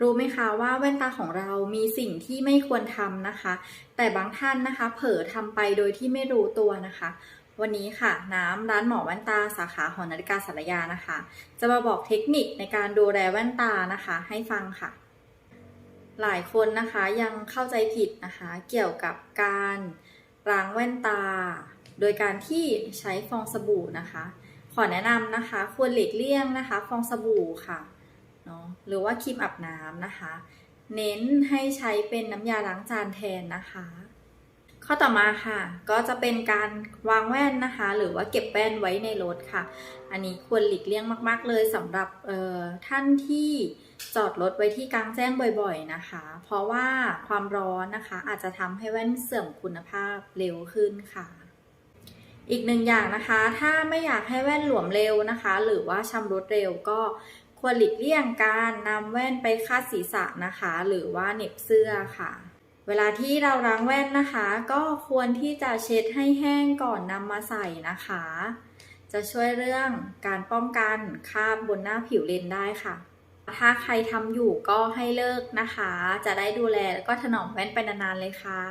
รู้ไหมคะว่าแว่นตาของเรามีสิ่งที่ไม่ควรทำนะคะ แต่บางท่านนะคะ เผลอทำไปโดยที่ไม่รู้ตัวนะคะ วันนี้ค่ะ น้ำร้านหมอแว่นตาสาขาหอนาฬิกาสารยานะคะ จะมาบอกเทคนิคในการดูแลแว่นตานะคะ ให้ฟังค่ะ หลายคนนะคะยังเข้าใจผิดนะคะ เกี่ยวกับการล้างแว่นตา โดยการที่ใช้ฟองสบู่นะคะ ขอแนะนำนะคะ ควรหลีกเลี่ยงนะคะ ฟองสบู่ค่ะ เนาะหรือว่าครีมอาบน้ำนะคะ เน้นให้ใช้เป็นน้ำยาล้างจานแทนนะคะ ข้อต่อมาค่ะ ก็จะเป็นการวางแว่นนะคะ หรือว่าเก็บแว่นไว้ในรถค่ะ อันนี้ควรหลีกเลี่ยงมาก ๆ เลยสำหรับท่านที่จอดรถไว้ที่กลางแจ้งบ่อยๆนะคะ เพราะว่าความร้อนนะคะ อาจจะทำให้แว่นเสื่อมคุณภาพเร็วขึ้นค่ะ อีกหนึ่งอย่างนะคะ ถ้าไม่อยากให้แว่นหลวมเร็วนะคะ หรือว่าชำรุดเร็วก็ ควรหลีกเลี่ยงการนำแว่นไปคาดศีรษะนะคะ หรือว่าเน็บเสื้อค่ะ เวลาที่เราล้างแว่นนะคะ ก็ควรที่จะเช็ดให้แห้งก่อนนำมาใส่นะคะ จะช่วยเรื่องการป้องกันคราบบนหน้าผิวเลนได้ค่ะ ถ้าใครทำอยู่ก็ให้เลิกนะคะ จะได้ดูแลแล้วก็ถนอมแว่นไปนานๆเลยค่ะ